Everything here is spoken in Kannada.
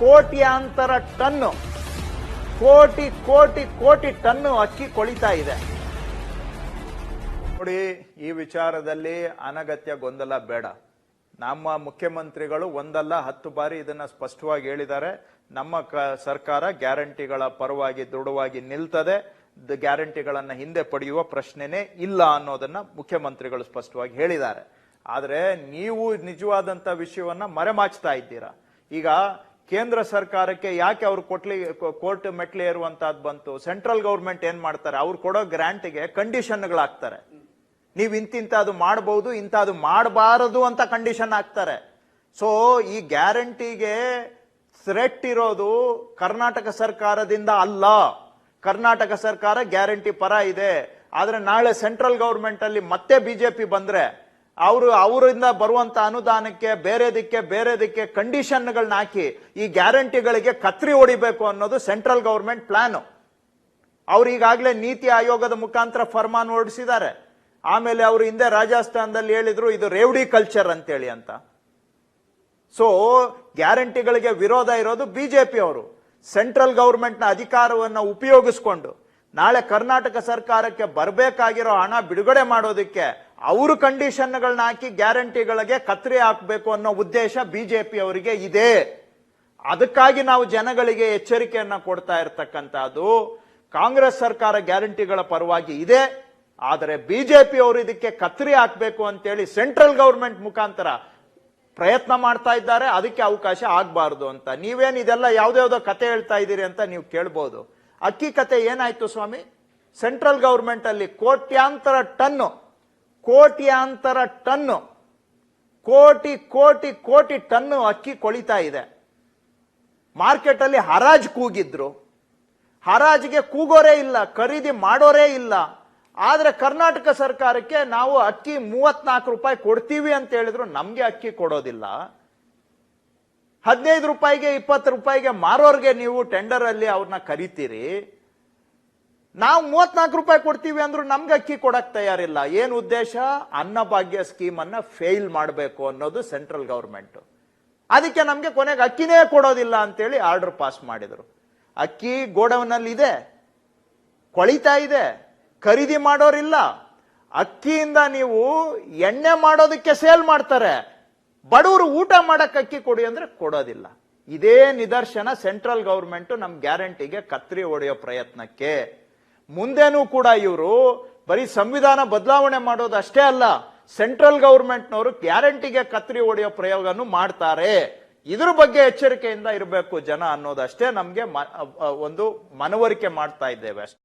ಕೋಟ್ಯಾಂತರ ಟನ್ನು, ಕೋಟಿ ಕೋಟಿ ಕೋಟಿ ಟನ್ನು ಅಕ್ಕಿ ಕೊಳಿತಾ ಇದೆ. ನೋಡಿ, ಈ ವಿಚಾರದಲ್ಲಿ ಅನಗತ್ಯ ಗೊಂದಲ ಬೇಡ. ನಮ್ಮ ಮುಖ್ಯಮಂತ್ರಿಗಳು ಒಂದಲ್ಲ, ಹತ್ತು ಬಾರಿ ಇದನ್ನ ಸ್ಪಷ್ಟವಾಗಿ ಹೇಳಿದ್ದಾರೆ. ನಮ್ಮ ಸರ್ಕಾರ ಗ್ಯಾರಂಟಿಗಳ ಪರವಾಗಿ ದೃಢವಾಗಿ ನಿಲ್ತದೆ. ಗ್ಯಾರಂಟಿಗಳನ್ನು ಹಿಂದೆ ಪಡೆಯುವ ಪ್ರಶ್ನೆನೇ ಇಲ್ಲ ಅನ್ನೋದನ್ನ ಮುಖ್ಯಮಂತ್ರಿಗಳು ಸ್ಪಷ್ಟವಾಗಿ ಹೇಳಿದ್ದಾರೆ. ಆದರೆ ನೀವು ನಿಜವಾದಂತ ವಿಷಯವನ್ನ ಮರೆಮಾಚ್ತಾ ಇದ್ದೀರಾ? ಈಗ ಕೇಂದ್ರ ಸರ್ಕಾರಕ್ಕೆ ಯಾಕೆ ಅವ್ರು ಕೊಟ್ಲಿ ಕೋರ್ಟ್ ಮೆಟ್ಲಿ ಏರುವಂತಹದ್ದು ಬಂತು? ಸೆಂಟ್ರಲ್ ಗೌರ್ಮೆಂಟ್ ಏನ್ ಮಾಡ್ತಾರೆ? ಅವ್ರು ಕೊಡೋ ಗ್ರಾಂಟ್ಗೆ ಕಂಡೀಷನ್ಗಳಾಗ್ತಾರೆ. ನೀವು ಇಂತಿಂತದು ಮಾಡಬಹುದು ಇಂಥದ್ದು ಮಾಡಬಾರದು ಅಂತ ಕಂಡೀಷನ್ ಹಾಕ್ತಾರೆ. ಸೊ, ಈ ಗ್ಯಾರಂಟಿಗೆ ಥ್ರೆಟ್ ಇರೋದು ಕರ್ನಾಟಕ ಸರ್ಕಾರದಿಂದ ಅಲ್ಲ. ಕರ್ನಾಟಕ ಸರ್ಕಾರ ಗ್ಯಾರಂಟಿ ಪರ ಇದೆ. ಆದ್ರೆ ನಾಳೆ ಸೆಂಟ್ರಲ್ ಗೌರ್ಮೆಂಟ್ ಅಲ್ಲಿ ಮತ್ತೆ ಬಿಜೆಪಿ ಬಂದ್ರೆ ಅವರು ಅವರಿಂದ ಬರುವಂತ ಅನುದಾನಕ್ಕೆ, ಬೇರೆದಕ್ಕೆ ಬೇರೆದಕ್ಕೆ ಕಂಡೀಷನ್ಗಳನ್ನ ಹಾಕಿ ಈ ಗ್ಯಾರಂಟಿಗಳಿಗೆ ಕತ್ರಿ ಹೊಡಿಬೇಕು ಅನ್ನೋದು ಸೆಂಟ್ರಲ್ ಗೌರ್ಮೆಂಟ್ ಪ್ಲಾನ್ ಅವ್ರು ಈಗಾಗಲೇ ನೀತಿ ಆಯೋಗದ ಮುಖಾಂತರ ಫರ್ಮಾನ್ ಹೊರಡಿಸಿದ್ದಾರೆ ಆಮೇಲೆ ಅವರು ಹಿಂದೆ ರಾಜಸ್ಥಾನದಲ್ಲಿ ಹೇಳಿದ್ರು ಇದು ರೇವಡಿ ಕಲ್ಚರ್ ಅಂತೇಳಿ ಅಂತ. ಸೊ ಗ್ಯಾರಂಟಿಗಳಿಗೆ ವಿರೋಧ ಇರೋದು ಬಿಜೆಪಿ ಅವರು. ಸೆಂಟ್ರಲ್ ಗೌರ್ಮೆಂಟ್ನ ಅಧಿಕಾರವನ್ನು ಉಪಯೋಗಿಸ್ಕೊಂಡು ನಾಳೆ ಕರ್ನಾಟಕ ಸರ್ಕಾರಕ್ಕೆ ಬರಬೇಕಾಗಿರೋ ಹಣ ಬಿಡುಗಡೆ ಮಾಡೋದಕ್ಕೆ ಅವರು ಕಂಡೀಷನ್ಗಳನ್ನ ಹಾಕಿ ಗ್ಯಾರಂಟಿಗಳಿಗೆ ಕತ್ರಿ ಹಾಕಬೇಕು ಅನ್ನೋ ಉದ್ದೇಶ ಬಿಜೆಪಿ ಅವರಿಗೆ ಇದೆ. ಅದಕ್ಕಾಗಿ ನಾವು ಜನಗಳಿಗೆ ಎಚ್ಚರಿಕೆಯನ್ನ ಕೊಡ್ತಾ ಇರತಕ್ಕಂಥದ್ದು ಕಾಂಗ್ರೆಸ್ ಸರ್ಕಾರ ಗ್ಯಾರಂಟಿಗಳ ಪರವಾಗಿ ಇದೆ. ಆದರೆ ಬಿಜೆಪಿ ಅವರು ಇದಕ್ಕೆ ಕತ್ರಿ ಹಾಕಬೇಕು ಅಂತೇಳಿ ಸೆಂಟ್ರಲ್ ಗೌರ್ಮೆಂಟ್ ಮುಖಾಂತರ ಪ್ರಯತ್ನ ಮಾಡ್ತಾ ಇದ್ದಾರೆ. ಅದಕ್ಕೆ ಅವಕಾಶ ಆಗಬಾರ್ದು ಅಂತ. ನೀವೇನು ಇದೆಲ್ಲ ಯಾವ್ದ್ಯಾವ್ದೋ ಕತೆ ಹೇಳ್ತಾ ಇದ್ದೀರಿ ಅಂತ ನೀವು ಕೇಳ್ಬೋದು. ಅಕ್ಕಿ ಕತೆ ಏನಾಯ್ತು ಸ್ವಾಮಿ? ಸೆಂಟ್ರಲ್ ಗೌರ್ಮೆಂಟ್ ಅಲ್ಲಿ ಕೋಟ್ಯಾಂತರ ಟನ್ನು ಕೋಟ್ಯಾಂತರ ಟನ್ನು, ಕೋಟಿ ಕೋಟಿ ಕೋಟಿ ಟನ್ನು ಅಕ್ಕಿ ಕೊಳಿತಾ ಇದೆ. ಮಾರ್ಕೆಟ್ ಅಲ್ಲಿ ಹರಾಜ್ ಕೂಗಿದ್ರು. ಹರಾಜಿಗೆ ಕೂಗೋರೇ ಇಲ್ಲ, ಖರೀದಿ ಮಾಡೋರೇ ಇಲ್ಲ. ಆದರೆ ಕರ್ನಾಟಕ ಸರ್ಕಾರಕ್ಕೆ ನಾವು ಅಕ್ಕಿ ಮೂವತ್ನಾಲ್ಕು ರೂಪಾಯಿ ಕೊಡ್ತೀವಿ ಅಂತ ಹೇಳಿದ್ರು, ನಮಗೆ ಅಕ್ಕಿ ಕೊಡೋದಿಲ್ಲ. ಹದಿನೈದು ರೂಪಾಯಿಗೆ, ಇಪ್ಪತ್ತು ರೂಪಾಯಿಗೆ ಮಾರೋರ್ಗೆ ನೀವು ಟೆಂಡರ್ ಅಲ್ಲಿ ಅವ್ರನ್ನ ಕರಿತೀರಿ. ನಾವು ಮೂವತ್ನಾಲ್ಕು ರೂಪಾಯಿ ಕೊಡ್ತೀವಿ ಅಂದ್ರೂ ನಮ್ಗೆ ಅಕ್ಕಿ ಕೊಡಕ್ ತಯಾರಿಲ್ಲ. ಏನು ಉದ್ದೇಶ? ಅನ್ನಭಾಗ್ಯ ಸ್ಕೀಮ್ ಅನ್ನ ಫೇಲ್ ಮಾಡಬೇಕು ಅನ್ನೋದು ಸೆಂಟ್ರಲ್ ಗೌರ್ಮೆಂಟ್. ಅದಕ್ಕೆ ನಮ್ಗೆ ಕೊನೆಗೆ ಅಕ್ಕಿನೇ ಕೊಡೋದಿಲ್ಲ ಅಂತೇಳಿ ಆರ್ಡರ್ ಪಾಸ್ ಮಾಡಿದ್ರು. ಅಕ್ಕಿ ಗೋಡವನಲ್ಲಿ ಇದೆ ಕೊಳಿತಾ ಇದೆ. ಖರೀದಿ ಮಾಡೋರಿಲ್ಲ. ಅಕ್ಕಿಯಿಂದ ನೀವು ಎಣ್ಣೆ ಮಾಡೋದಕ್ಕೆ ಸೇಲ್ ಮಾಡ್ತಾರೆ. ಬಡವರು ಊಟ ಮಾಡಕ್ಕೆ ಅಕ್ಕಿ ಕೊಡಿ ಅಂದ್ರೆ ಕೊಡೋದಿಲ್ಲ. ಇದೇ ನಿದರ್ಶನ ಸೆಂಟ್ರಲ್ ಗೌರ್ಮೆಂಟ್ ನಮ್ಮ ಗ್ಯಾರಂಟಿಗೆ ಕತ್ರಿ ಹೊಡೆಯೋ ಪ್ರಯತ್ನಕ್ಕೆ. ಮುಂದೇನೂ ಕೂಡ ಇವರು ಬರೀ ಸಂವಿಧಾನ ಬದಲಾವಣೆ ಮಾಡೋದು ಅಷ್ಟೇ ಅಲ್ಲ ಸೆಂಟ್ರಲ್ ಗೌರ್ಮೆಂಟ್ನವರು ಗ್ಯಾರಂಟಿಗೆ ಕತ್ರಿ ಹೊಡೆಯೋ ಪ್ರಯೋಗನೂ ಮಾಡ್ತಾರೆ. ಇದ್ರ ಬಗ್ಗೆ ಎಚ್ಚರಿಕೆಯಿಂದ ಇರಬೇಕು ಜನ ಅನ್ನೋದಷ್ಟೇ ನಮಗೆ ಒಂದು ಮನವರಿಕೆ ಮಾಡ್ತಾ ಇದ್ದೇವೆ ಅಷ್ಟೇ.